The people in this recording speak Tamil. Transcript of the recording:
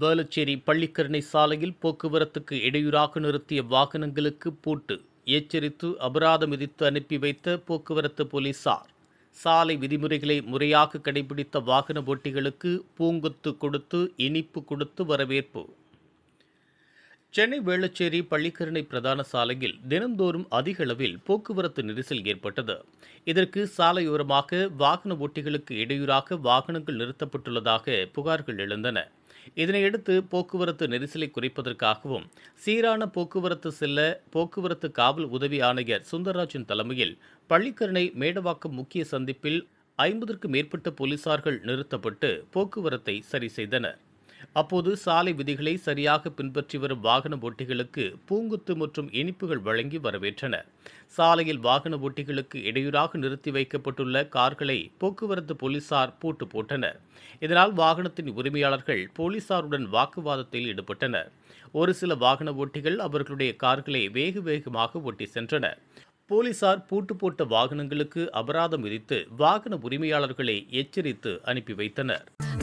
வேளச்சேரி பள்ளிக்கரணை சாலையில் போக்குவரத்துக்கு இடையூறாக நிறுத்திய வாகனங்களுக்கு பூட்டு. எச்சரித்து அபராதம் விதித்து அனுப்பி வைத்த போக்குவரத்து போலீசார். சாலை விதிமுறைகளை முறையாக கடைபிடித்த வாகன ஓட்டிகளுக்கு பூங்கொத்து கொடுத்து இனிப்பு கொடுத்து வரவேற்பு. சென்னை வேளச்சேரி பள்ளிக்கரணை பிரதான சாலையில் தினந்தோறும் அதிக அளவில் போக்குவரத்து நெரிசல் ஏற்பட்டது. இதற்கு சாலையோரமாக வாகன ஓட்டிகளுக்கு இடையூறாக வாகனங்கள் நிறுத்தப்பட்டுள்ளதாக புகார்கள் எழுந்தன. இதனையடுத்து போக்குவரத்து நெரிசலை குறைப்பதற்காகவும் சீரான போக்குவரத்து செல்ல போக்குவரத்து காவல் உதவி ஆணையர் சுந்தரராஜன் தலைமையில் பள்ளிக்கரணை மேடவாக்கம் முக்கிய சந்திப்பில் ஐம்பதற்கும் மேற்பட்ட போலீசார்கள் நிறுத்தப்பட்டு போக்குவரத்தை சரி செய்தனர். அப்போது சாலை விதிகளை சரியாக பின்பற்றி வரும் வாகன ஓட்டிகளுக்கு பூங்குத்து மற்றும் இனிப்புகள் வழங்கி வரவேற்றனர். சாலையில் வாகன ஓட்டிகளுக்கு இடையூறாக நிறுத்தி வைக்கப்பட்டுள்ள கார்களை போக்குவரத்து போலீசார் பூட்டு போட்டனர். இதனால் வாகனத்தின் உரிமையாளர்கள் போலீசாருடன் வாக்குவாதத்தில் ஈடுபட்டனர். ஒரு சில வாகன ஓட்டிகள் அவர்களுடைய கார்களை வேக வேகமாக ஓட்டி சென்றனர். போலீசார் பூட்டு போட்ட வாகனங்களுக்கு அபராதம் விதித்து வாகன உரிமையாளர்களை எச்சரித்து அனுப்பி வைத்தனர்.